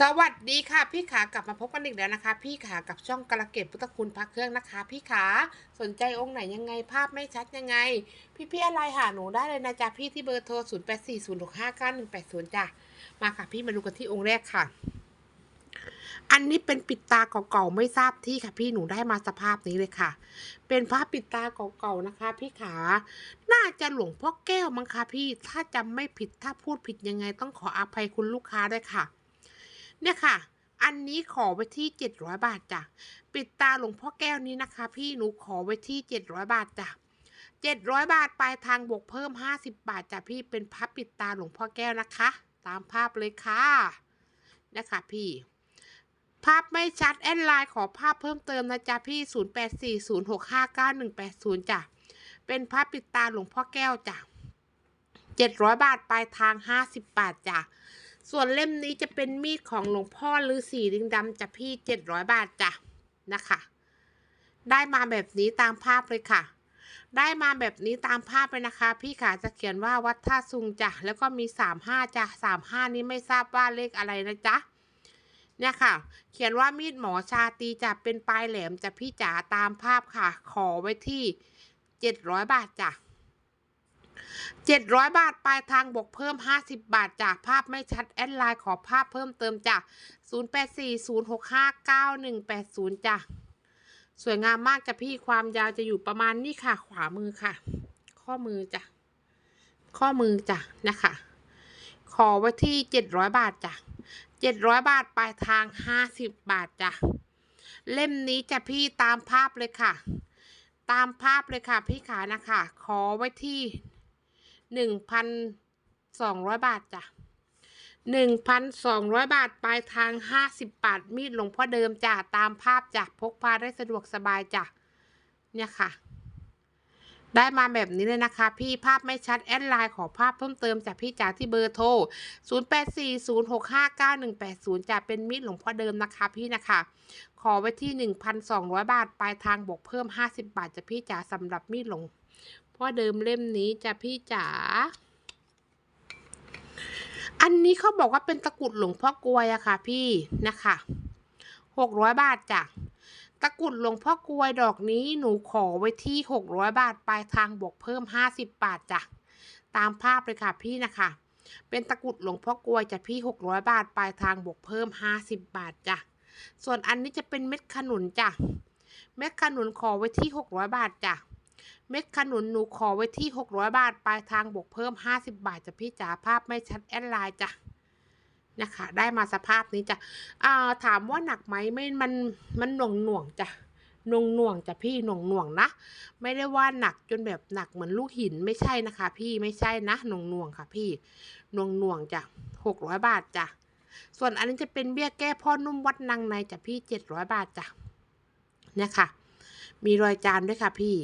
สวัสดีค่ะพี่ขากลับมาพบกันอีกแล้วนะคะ พี่ขากับช่องกระเกตพุทธคุณพักเครื่องนะคะ พี่ขาสนใจองค์ไหนยังไงภาพไม่ชัดยังไง พี่พี่อะไรหาหนูได้เลยนะจ๊ะพี่ที่เบอร์โทร 0 8 4 0 6 5 9 1 8 0จ้ะมาค่ะ พี่มาดูกันที่องค์แรกค่ะ อันนี้เป็นปิดตาเก่าๆไม่ทราบที่ค่ะ พี่หนูได้มาสภาพนี้เลยค่ะ เป็นพระปิดตาเก่าๆนะคะ พี่ขาน่าจะหลวงพ่อแก้วมั้งคะพี่ถ้าจำไม่ผิดถ้าพูดผิดยังไงต้องขออภัยคุณลูกค้าด้วยค่ะ เนี่ยค่ะ อันนี้ขอไว้ที่ 700 บาทจ้ะ ปิดตาหลวงพ่อแก้วนี้นะคะ พี่หนูขอไว้ที่ 700 บาทจ้ะ700 บาทปลายทางบวกเพิ่ม 50 บาทจ้ะพี่เป็นพับปิดตาหลวงพ่อแก้วนะคะ ตามภาพเลยค่ะนะคะพี่ ภาพไม่ชัดแอดไลน์ขอภาพเพิ่มเติมนะจ๊ะพี่ 0840659180จ้ะเป็นภาพปิดตาหลวงพ่อแก้วจ้ะ700 บาทปลายทาง 50 บาทจ้ะ ส่วนเล่มนี้จะเป็นมีดของหลวงพ่อฤาษีลิงดำจ้ะพี่700บาทจ้ะนะคะ ได้มาแบบนี้ตามภาพเลยค่ะ ได้มาแบบนี้ตามภาพเลยนะคะ พี่ขาจะเขียนว่าวัดท่าซุงจ้ะแล้วก็มี35จ้ะ35นี้ไม่ทราบว่าเลขอะไรนะจ๊ะเนี่ยค่ะ เขียนว่ามีดหมอชาตีจะเป็นปลายแหลมจะพี่จ๋าตามภาพค่ะ ขอไว้ที่700บาทจ้ะ 700 บาท ปลายทางบวกเพิ่ม 50 บาทจากภาพไม่ชัด แอดไลน์ขอภาพเพิ่มเติมจาก 0840659180 จ้ะ สวยงามมากจ้ะพี่ความยาวจะอยู่ประมาณนี้ค่ะ ขวามือค่ะ ข้อมือจ้ะ ข้อมือจ้ะนะคะ ขอไว้ที่ 700 บาทจ้ะ 700 บาท ปลายทาง 50 บาทจ้ะ เล่มนี้จะพี่ตามภาพเลยค่ะ ตามภาพเลยค่ะ พี่ขานะคะ ขอไว้ที่ หนึ่งพันสองร้อยบาทจ้ะหนึ่งพันสองร้อยบาท ปลายทางห้าสิบบาท มีดหลวงพ่อเดิมจ้ะตามภาพจ้ะพกพาได้สะดวกสบายจ้ะเนี่ยค่ะ ได้มาแบบนี้เลยนะคะ พี่ภาพไม่ชัด แอดไลน์ขอภาพเพิ่มเติมจากพี่จ๋าที่เบอร์โทร 0 8 4 0 6 5 9 1 8 0จะเป็นมีดหลวงพ่อเดิมนะคะ พี่นะคะ ขอไว้ที่ 1,200 บาท ปลายทางบวกเพิ่ม 50 บาทจะพี่จ๋าสำหรับมีดหลวง เพราะเดิมเล่มนี้จะพี่จ๋า อันนี้เขาบอกว่าเป็นตะกุดหลวงพ่อกลวยอะค่ะ พี่นะคะหกร้อยบาทจ้ะตะกุดหลวงพ่อกลวยดอกนี้หนูขอไว้ที่หกร้อยบาทปลายทางบวกเพิ่มห้าสิบบาทจ้ะตามภาพเลยค่ะพี่นะคะ เป็นตะกุดหลวงพ่อกลวยจะพี่หกร้อยบาทปลายทางบวกเพิ่มห้าสิบบาทจ้ะส่วนอันนี้จะเป็นเม็ดขนุนจ้ะ เม็ดขนุนขอไว้ที่หกร้อยบาทจ้ะ เม็ดขนุนหนูขอไว้ที่ 600 บาท ปลายทางบวกเพิ่ม 50 บาทจะพี่จ๋าภาพไม่ชัดแอดไลน์จ้ะนะคะได้มาสภาพนี้จ้ะอ่าถามว่าหนักไหมไม่มันมันหน่วงหน่วงจ้ะหน่วงหน่วงจ้ะพี่หน่วงหน่วงนะ ไม่ได้ว่าหนักจนแบบหนักเหมือนลูกหินไม่ใช่นะคะ พี่ไม่ใช่นะหน่วงหน่วงค่ะพี่หน่วงหน่วงจ้ะ600บาทจ้ะส่วนอันนี้จะเป็นเบี้ยแก้พ่อนุ่มวัดนางในจ้ะพี่700บาทจ้ะเนี่ยค่ะ มีรอยจานด้วยค่ะพี่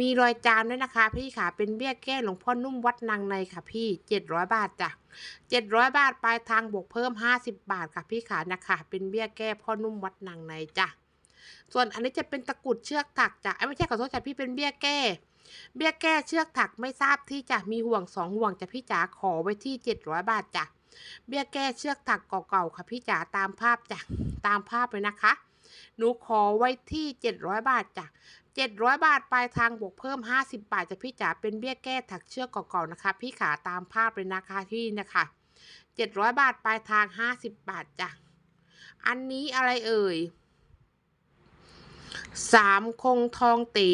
มีรอยจานด้วยนะคะ พี่ค่ะ เป็นเบี้ยแก้หลวงพ่อนุ่มวัดนางในค่ะ พี่เจ็ดร้อยบาทจ้ะเจ็ดร้อยบาทปลายทางบวกเพิ่มห้าสิบบาทค่ะพี่ขานะคะ เป็นเบี้ยแก้พ่อนุ่มวัดนางในจ้ะส่วนอันนี้จะเป็นตะกรุดเชือกถักจ้ะเอ้ยไม่ใช่ขอโทษจ้ะพี่เป็นเบี้ยแก้ เบี้ยแก้เชือกถักไม่ทราบที่จะมีห่วงสองห่วงจ้ะพี่จ๋าขอไว้ที่เจ็ดร้อยบาทจ้ะเบี้ยแก้เชือกถักเก่าๆค่ะพี่จ๋าตามภาพจ้ะตามภาพเลยนะคะ หนูขอไว้ที่เจ็ดร้อยบาทจ้ะเจ็ดร้อยบาทปลายทางบวกเพิ่มห้าสิบบาทจะพี่จ๋าเป็นเบี้ยแก้ถักเชือกเก่าๆนะคะ พี่ขาตามภาพเลยนะคะที่นะคะเจ็ดร้อยบาทปลายทางห้าสิบบาทจ้ะอันนี้อะไรเอ่ยสามคงทองเต๋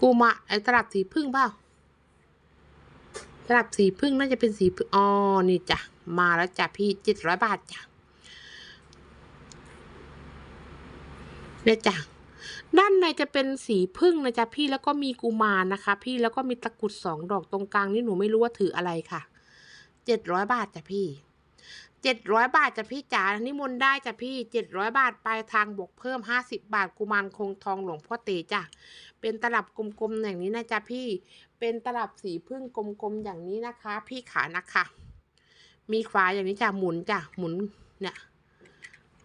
กูมาไอตลับสีพึ่งเปล่าตลับสีพึ่งน่าจะเป็นสีพึ่งอ๋อนี่จ้ะมาแล้วจ้ะพี่เจ็ดร้อยบาทจ้ะ นี่จ้ะด้านในจะเป็นสีพึ่งนะจ๊ะพี่แล้วก็มีกุมารนะคะ พี่แล้วก็มีตะกรุดสองดอกตรงกลางนี่หนูไม่รู้ว่าถืออะไรค่ะเจ็ดร้อยบาทจ้ะพี่เจ็ดร้อยบาทจ้ะพี่จ๋านิมนต์ได้จ้ะพี่เจ็ดร้อยบาทปลายทางบวกเพิ่มห้าสิบบาทกุมารคงทองหลวงพ่อเตจ้ะเป็นตลับกลมๆอย่างนี้นะจ๊ะพี่ เป็นตลับสีพึ่งกลมๆอย่างนี้นะคะ พี่ขานะคะ มีขวาอย่างนี้จ้ะหมุนจ้ะหมุนเนี่ย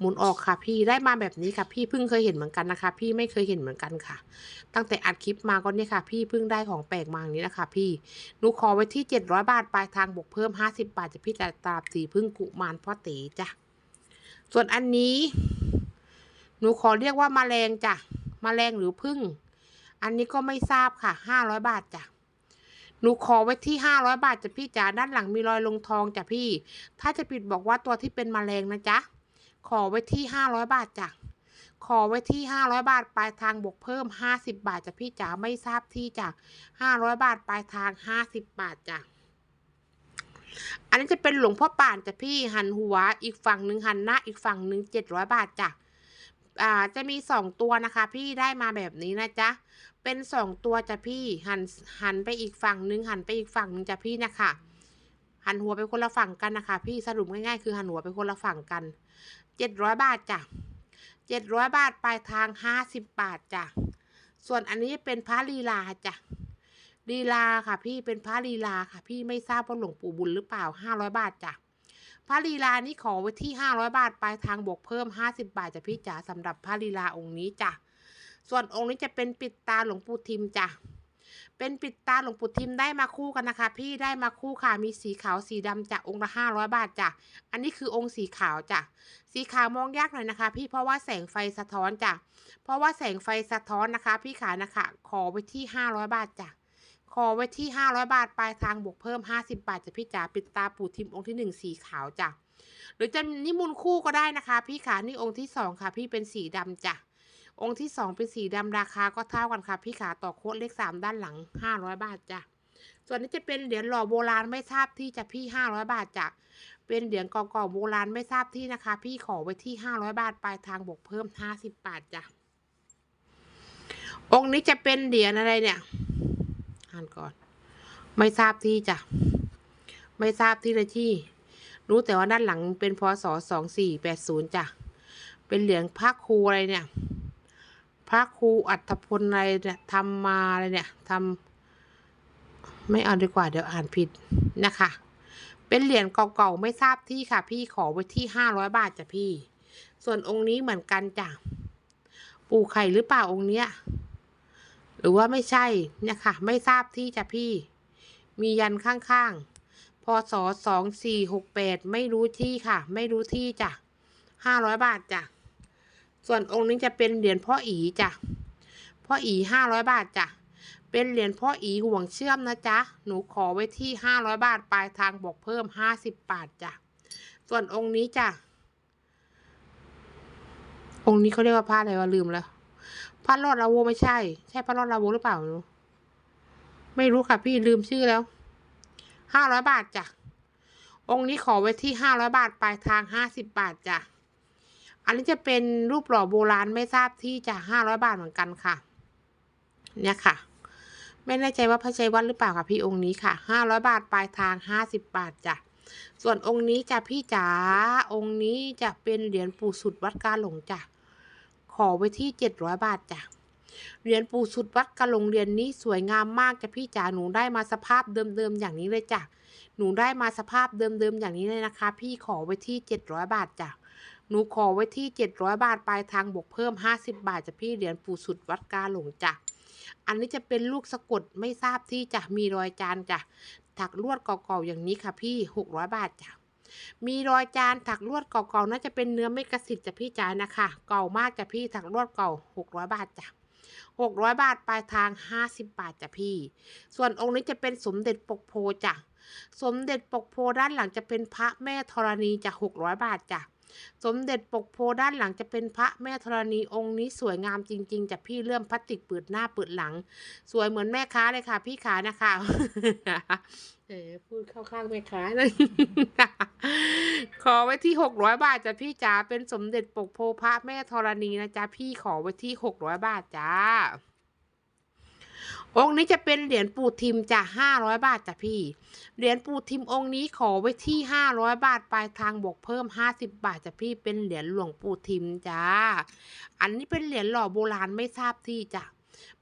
หมุนออกค่ะพี่ได้มาแบบนี้ค่ะ พี่เพิ่งเคยเห็นเหมือนกันนะคะ พี่ไม่เคยเห็นเหมือนกันค่ะ ตั้งแต่อัดคลิปมาก็เนี่ยค่ะ พี่เพิ่งได้ของแปลกมาอย่างนี้นะคะ พี่หนูขอไว้ที่เจ็ดร้อยบาทปลายทางบวกเพิ่มห้าสิบบาทจะพี่จะตราบสีพึ่งกุมารพ่อเต๋จ้ะส่วนอันนี้ หนูขอเรียกว่ามาแมลงจ้ะมแมลงหรือพึ่ง อันนี้ก็ไม่ทราบค่ะห้าร้อยบาทจ้ะหนูขอไว้ที่ห้าร้อยบาทจ้ะพี่จ๋าด้านหลังมีรอยลงทองจ้ะพี่ ถ้าจะปิดบอกว่าตัวที่เป็นมแมลงนะจ๊ะ ขอไว้ที่ห้าร้อยบาทจ้ะขอไว้ที่ห้าร้อยบาท ปลายทางบวกเพิ่มห้าสิบบาทจ้ะพี่จ๋าไม่ทราบที่จ้ะห้าร้อยบาท ปลายทางห้าสิบบาทจ้ะอันนี้จะเป็นหลวงพ่อป่านจ้ะพี่หันหัวอีกฝั่งหนึ่งหันหน้าอีกฝั่งหนึ่งเจ็ดร้อยบาทจ้ะอ่าจะมีสองตัวนะคะ พี่ได้มาแบบนี้นะจ๊ะเป็นสองตัวจ้ะพี่หันหันไปอีกฝั่งหนึ่งหันไปอีกฝั่งหนึ่งจ้ะพี่นะคะหันหัวไปคนละฝั่งกันนะคะ พี่สรุปง่ายๆคือหันหัวไปคนละฝั่งกัน เจ็ดร้อยบาทจ้ะเจ็ดร้อยบาทปลายทางห้าสิบบาทจ้ะส่วนอันนี้เป็นพระลีลาจ้ะลีลาค่ะ พี่เป็นพระลีลาค่ะ พี่ไม่ทราบว่าหลวงปู่บุญหรือเปล่าห้าร้อยบาทจ้ะพระลีลานี่ขอไว้ที่ห้าร้อยบาทปลายทางบวกเพิ่มห้าสิบบาทจ้ะพี่จ๋าสำหรับพระลีลาองค์นี้จ้ะส่วนองค์นี้จะเป็นปิดตาหลวงปู่ทิมจ้ะ เป็นปิดตาหลวงปู่ทิมได้มาคู่กันนะคะ พี่ได้มาคู่ค่ะมีสีขาวสีดำจากองค์ละห้าร้อยบาทจ้ะอันนี้คือองค์สีขาวจ้ะสีขาวมองยากหน่อยนะคะ พี่เพราะว่าแสงไฟสะท้อนจ้ะเพราะว่าแสงไฟสะท้อนนะคะ พี่ขานะคะ ขอไว้ที่ห้าร้อยบาทจ้ะขอไว้ที่ห้าร้อยบาท ปลายทางบวกเพิ่มห้าสิบาทจะพี่จ๋าปิดตาปู่ทิมองค์ที่หนึ่งสีขาวจ้ะหรือจะนิมนต์คู่ก็ได้นะคะ พี่ขานี่องค์ที่สองค่ะ พี่เป็นสีดำจ้ะ องค์ที่สองเป็นสีดำราคาก็เท่ากันค่ะพี่ขาต่อโค้ดเลขสามด้านหลังห้าร้อยบาทจ้ะส่วนนี้จะเป็นเหรียญหล่อโบราณไม่ทราบที่จะพี่ห้าร้อยบาทจ้ะเป็นเหรียญเก่าๆโบราณไม่ทราบที่นะคะ พี่ขอไว้ที่ห้าร้อยบาทปลายทางบวกเพิ่มห้าสิบบาทจ้ะองค์นี้จะเป็นเหรียญอะไรเนี่ยอ่านก่อน ไม่ทราบที่จ้ะไม่ทราบที่เลยที่ รู้แต่ว่าด้านหลังเป็นพศสองสี่แปดศูนย์จ้ะเป็นเหรียญพระครูอะไรเนี่ย ระครูอัตพลอะไรเนี่ยทำมาอะไรเนี่ยทำไม่เอาดีกว่าเดี๋ยวอ่านผิดนะคะ เป็นเหรียญเก่าๆไม่ทราบที่ค่ะ พี่ขอไว้ที่ห้าร้อยบาทจ้ะพี่ ส่วนองค์นี้เหมือนกันจ้ะปู่ไข่หรือเปล่าองค์เนี้ย หรือว่าไม่ใช่เนี่ยค่ะ ไม่ทราบที่จ้ะพี่ มียันข้างๆพศสองสี่หกแปดไม่รู้ที่ค่ะ ไม่รู้ที่จ้ะห้าร้อยบาทจ้ะ ส่วนองค์นี้จะเป็นเหรียญพ่ออีจ้ะ พ่ออีห้าร้อยบาทจ้ะ เป็นเหรียญพ่ออีห่วงเชื่อมนะจ๊ะ หนูขอไว้ที่ห้าร้อยบาทปลายทางบอกเพิ่มห้าสิบบาทจ้ะ ส่วนองค์นี้จ้ะ องค์นี้เขาเรียกว่าพระอะไรวะลืมแล้วพระรอดลาโวไม่ใช่ ใช่พระรอดลาโวหรือเปล่าไม่รู้ไม่รู้ค่ะพี่ลืมชื่อแล้วห้าร้อยบาทจ้ะ องค์นี้ขอไว้ที่ห้าร้อยบาทปลายทางห้าสิบบาทจ้ะ อันนี้จะเป็นรูปหล่อโบราณไม่ทราบที่จะห้าร้อยบาทเหมือนกันค่ะ เนี่ยค่ะ ไม่แน่ใจว่าพระชัยวัดหรือเปล่าค่ะพี่องค์นี้ค่ะห้าร้อยบาทปลายทางห้าสิบบาทจ้ะส่วนองค์นี้จะพี่จ๋าองค์นี้จะเป็นเหรียญปู่สุดวัดกาหลงจ้ะขอไว้ที่เจ็ดร้อยบาทจ้ะเหรียญปู่สุดวัดกาหลงเหรียญนี้สวยงามมากจ้ะพี่จ๋าหนูได้มาสภาพเดิมๆอย่างนี้เลยจ้ะหนูได้มาสภาพเดิมๆอย่างนี้เลยนะคะ พี่ขอไว้ที่เจ็ดร้อยบาทจ้ะ หนูขอไว้ที่เจ็ดร้อยบาท ปลายทางบวกเพิ่มห้าสิบบาทจะพี่เหรียญปู่สุดวัดกาหลงจ้ะ อันนี้จะเป็นลูกสะกดไม่ทราบที่จะมีรอยจานจ้ะ ถักลวดเก่าๆอย่างนี้ค่ะพี่หกร้อยบาทจ้ะ มีรอยจานถักลวดเก่าๆน่าจะเป็นเนื้อไม่กระสิทธิ์จ้ะพี่จ๋านะคะ เก่ามากจ้ะพี่ถักลวดเก่าหกร้อยบาทจ้ะหกร้อยบาท ปลายทางห้าสิบบาทจ้ะพี่ ส่วนองค์นี้จะเป็นสมเด็จปกโพจ้ะ สมเด็จปกโพด้านหลังจะเป็นพระแม่ธรณีจ้ะหกร้อยบาทจ้ะ สมเด็จปกโพด้านหลังจะเป็นพระแม่ธรณีองค์นี้สวยงามจริง ๆจะพี่เลื่อมพลาสติกเปิดหน้าเปิดหลัง สวยเหมือนแม่ค้าเลยค่ะ พี่ขานะคะเออพูดเข้าข้างแม่ค้านะขอไว้ที่หกร้อยบาทจ้ะพี่จ๋าเป็นสมเด็จปกโพพระแม่ธรณีนะจ๊ะพี่ขอไว้ที่หกร้อยบาทจ้า องค์นี้จะเป็นเหรียญปูทิมจ้ะห้าร้อยบาทจ้ะพี่ เหรียญปูทิมองค์นี้ขอไว้ที่ห้าร้อยบาทปลายทางบวกเพิ่มห้าสิบบาทจ้ะพี่ เป็นเหรียญหลวงปูทิมจ้า อันนี้เป็นเหรียญหล่อโบราณไม่ทราบที่จ้ะ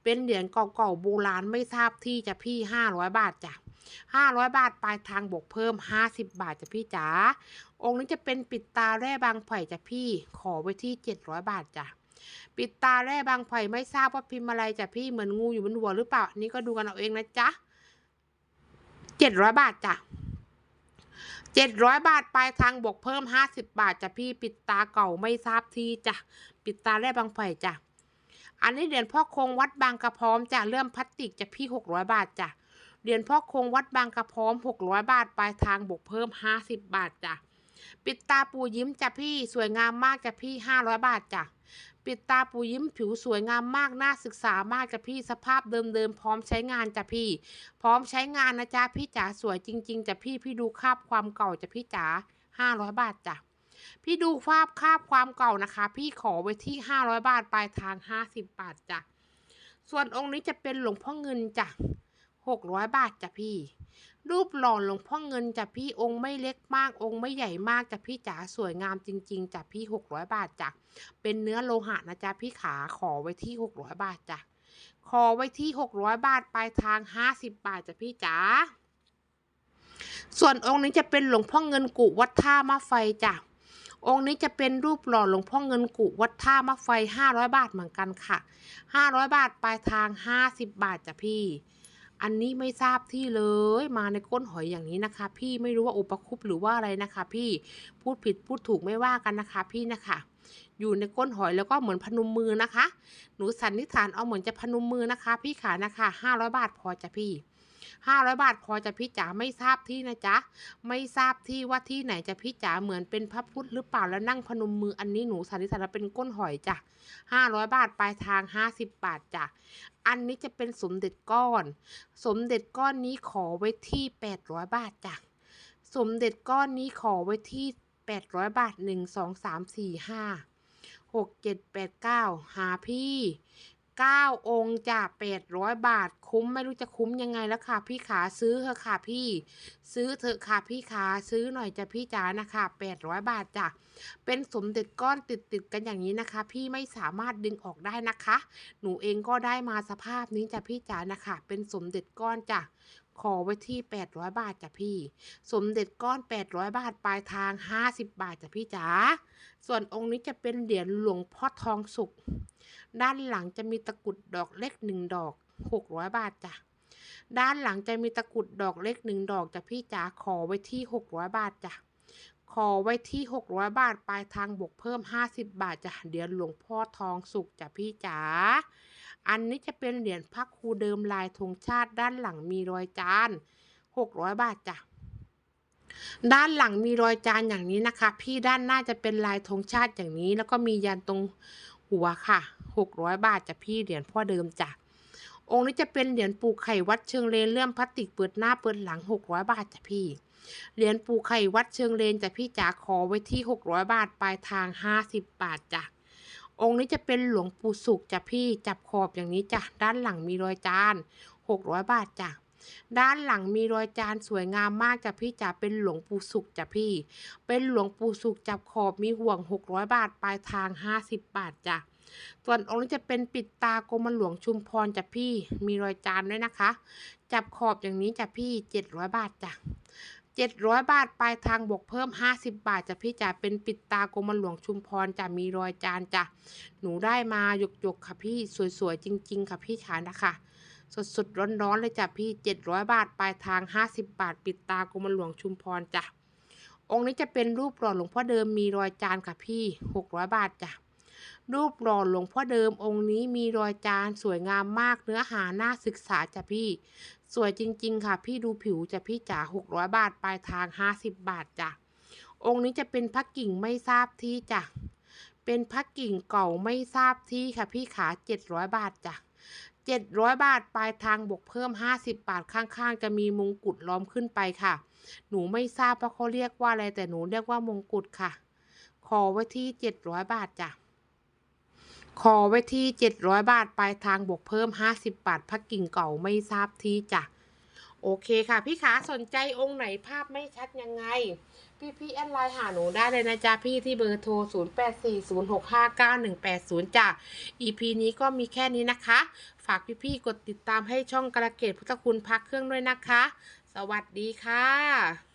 เป็นเหรียญเก่าๆโบราณไม่ทราบที่จ้ะพี่ห้าร้อยบาทจ้ะ500บาทปลายทางบวกเพิ่ม50บาทจ้ะพี่จ๋า องค์นี้จะเป็นปิดตาแร่บางไผ่จ้ะพี่ ขอไว้ที่700บาทจ้ะ ปิดตาแร่บางไผ่ไม่ทราบว่าพิมพ์อะไรจ้ะพี่เหมือนงูอยู่บนหัวหรือเปล่านี่ก็ดูกันเอาเองนะจ๊ะ700บาทจ้ะ700บาทปลายทางบวกเพิ่ม50บบาทจ้ะพี่ปิดตาเก่าไม่ทราบที่จ้ะปิดตาแร่บางไผ่จ้ะอันนี้เหรียญพ่อคงวัดบางกระพร้อมจ้ะเลื่มพลาสติกจ้ะพี่600บาทจ้ะเหรียญพ่อคงวัดบางกระพร้อม600บาทปลายทางบวกเพิ่ม50บบาทจ้ะปิดตาปูยิ้มจ้ะพี่สวยงามมากจ้ะพี่500บาทจ้ะ ปิดตาปูยิ้มผิวสวยงามมากน่าศึกษามากจ้ะพี่สภาพเดิมๆพร้อมใช้งานจ้ะพี่ พร้อมใช้งานนะจ๊ะพี่จ๋าสวยจริงๆจ้ะพี่พี่ดูคาบความเก่าจ้ะพี่จ๋า500บาทจ้ะพี่ดูภาพคาบความเก่านะคะ พี่ขอไว้ที่500บาทปลายทาง50บาทจ้ะส่วนองค์นี้จะเป็นหลวงพ่อเงินจ้ะ 600 บาทจ้ะพี่ รูปหล่อหลวงพ่อเงินจ้ะพี่องค์ไม่เล็กมากองค์ไม่ใหญ่มากจ้ะพี่จ๋าสวยงามจริงๆจ้ะพี่ 600 บาทจ้ะเป็นเนื้อโลหะนะจ๊ะพี่ขาขอไว้ที่ 600 บาทจ้ะขอไว้ที่ 600 บาทปลายทาง 50 บาทจ้ะพี่จ๋าส่วนองค์นี้จะเป็นหลวงพ่อเงินกุวัดท่ามะไฟจ้ะองค์นี้จะเป็นรูปหล่อหลวงพ่อเงินกุวัดท่ามะไฟ 500 บาทเหมือนกันค่ะ 500 บาทปลายทาง 50 บาทจ้ะพี่ อันนี้ไม่ทราบที่เลยมาในก้นหอยอย่างนี้นะคะ พี่ไม่รู้ว่าอุปคุปหรือว่าอะไรนะคะ พี่พูดผิดพูดถูกไม่ว่ากันนะคะ พี่นะคะอยู่ในก้นหอยแล้วก็เหมือนพนมมือนะคะ หนูสันนิษฐานเอาเหมือนจะพนมมือนะคะ พี่ขานะคะ500 บาทพอจ้ะพี่ 500 บาทพอจะพี่จ๋าไม่ทราบที่นะจ๊ะ ไม่ทราบที่ว่าที่ไหนจะพี่จ๋าเหมือนเป็นพระพุทธหรือเปล่าแล้วนั่งพนมมืออันนี้หนูสันนิษฐานเป็นก้นหอยจ้ะ500 บาทปลายทาง 50 บาทจ้ะอันนี้จะเป็นสมเด็จก้อน สมเด็จก้อนนี้ขอไว้ที่ 800 บาทจ้ะสมเด็จก้อนนี้ขอไว้ที่ 800 บาท 1 2 3 4 5 6 7 8 9 หาพี่ 9 องค์จ้ะ800 บาท คุ้มไม่รู้จะคุ้มยังไงแล้วค่ะ พี่ขาซื้อเถอะค่ะพี่ ซื้อเถอะค่ะพี่ขาซื้อหน่อยจ้ะพี่จ๋านะคะ800 บาทจ้ะเป็นสมเด็จก้อนติดติดกันอย่างนี้นะคะ พี่ไม่สามารถดึงออกได้นะคะ หนูเองก็ได้มาสภาพนี้จ้ะพี่จ๋านะคะ เป็นสมเด็จก้อนจ้ะขอไว้ที่ 800 บาทจ้ะพี่ สมเด็จก้อน 800 บาท ปลายทาง 50 บาทจ้ะพี่จ๋า ส่วนองค์นี้จะเป็นเหรียญหลวงพ่อทองสุก ด้านหลังจะมีตะกรุดดอกเล็กหนึ่งดอก600บาทจ้ะ ด้านหลังจะมีตะกรุดดอกเล็กหนึ่งดอกจ้ะพี่จ๋าขอไว้ที่600บาทจ้ะ ขอไว้ที่600บาทปลายทางบวกเพิ่ม50บาทจ้ะเหรียญหลวงพ่อทองสุกจ้ะพี่จ๋า อันนี้จะเป็นเหรียญพระครูเดิมลายธงชาติด้านหลังมีรอยจาน600บาทจ้ะด้านหลังมีรอยจานอย่างนี้นะคะ พี่ด้านหน้าจะเป็นลายธงชาติอย่างนี้ แล้วก็มียันตรง หัวค่ะ 600 บาทจะพี่เหรียญพ่อเดิมจ้ะองค์นี้จะเป็นเหรียญปูไข่วัดเชิงเลนเลื่อมพลาสติกเปิดหน้าเปิดหลัง 600 บาทจ้ะพี่ เหรียญปูไข่วัดเชิงเลนจ้ะพี่จ๋าขอไว้ที่ 600 บาทปลายทาง 50 บาทจ้ะองค์นี้จะเป็นหลวงปู่สุขจ้ะพี่จับขอบอย่างนี้จ้ะด้านหลังมีรอยจาน 600 บาทจ้ะ ด้านหลังมีรอยจานสวยงามมากจ้ะพี่จ๋าเป็นหลวงปู่สุขจ้ะพี่ เป็นหลวงปู่สุขจับขอบมีห่วง 600 บาทปลายทาง 50 บาทจ้ะส่วนองค์นี้จะเป็นปิดตากรมหลวงชุมพรจ้ะพี่ มีรอยจานด้วยนะคะ จับขอบอย่างนี้จ้ะพี่ 700 บาทจ้ะ700บาทปลายทางบวกเพิ่ม50บาทจ้ะพี่จ๋าเป็นปิดตากรมหลวงชุมพรจ้ะมีรอยจานจ้ะหนูได้มาหยกๆค่ะพี่สวยๆจริง ๆ ค่ะพี่ขานะคะ สดๆ ร้อนๆ เลยจ้ะพี่ 700 บาท ปลายทาง 50 บาท ปิดตากรมหลวงชุมพรจ้ะ องค์นี้จะเป็นรูปหล่อหลวงพ่อเดิมมีรอยจานค่ะพี่ 600 บาทจ้ะ รูปหล่อหลวงพ่อเดิมองค์นี้มีรอยจานสวยงามมากเนื้อหาน่าศึกษาจ้ะพี่ สวยจริง ๆ ค่ะ พี่ดูผิวจ้ะพี่จ๋า600 บาท ปลายทาง 50 บาทจ้ะ องค์นี้จะเป็นพระกิ่งไม่ทราบที่จ้ะ เป็นพระกิ่งเก่าไม่ทราบที่ค่ะพี่ขา700 บาทจ้ะ 700 บาท ปลายทางบวกเพิ่ม 50 บาท ข้างๆ จะมีมงกุฎล้อมขึ้นไปค่ะ หนูไม่ทราบว่าเขาเรียกว่าอะไร แต่หนูเรียกว่ามงกุฎค่ะ ขอไว้ที่ 700 บาทจ้ะ ขอไว้ที่ 700 บาท ปลายทางบวกเพิ่ม 50 บาทพระกิ่งเก่าไม่ทราบที่จ้ะ โอเคค่ะ พี่ขาสนใจองค์ไหนภาพไม่ชัดยังไง พี่พี่แอดไลน์หาหนูได้เลยนะจ๊ะ พี่ที่เบอร์โทร 0840659180 จ้ะ EP นี้ก็มีแค่นี้นะคะ ฝากพี่ๆกดติดตามให้ช่องกระเกตพุทธคุณพักเครื่องด้วยนะคะ สวัสดีค่ะ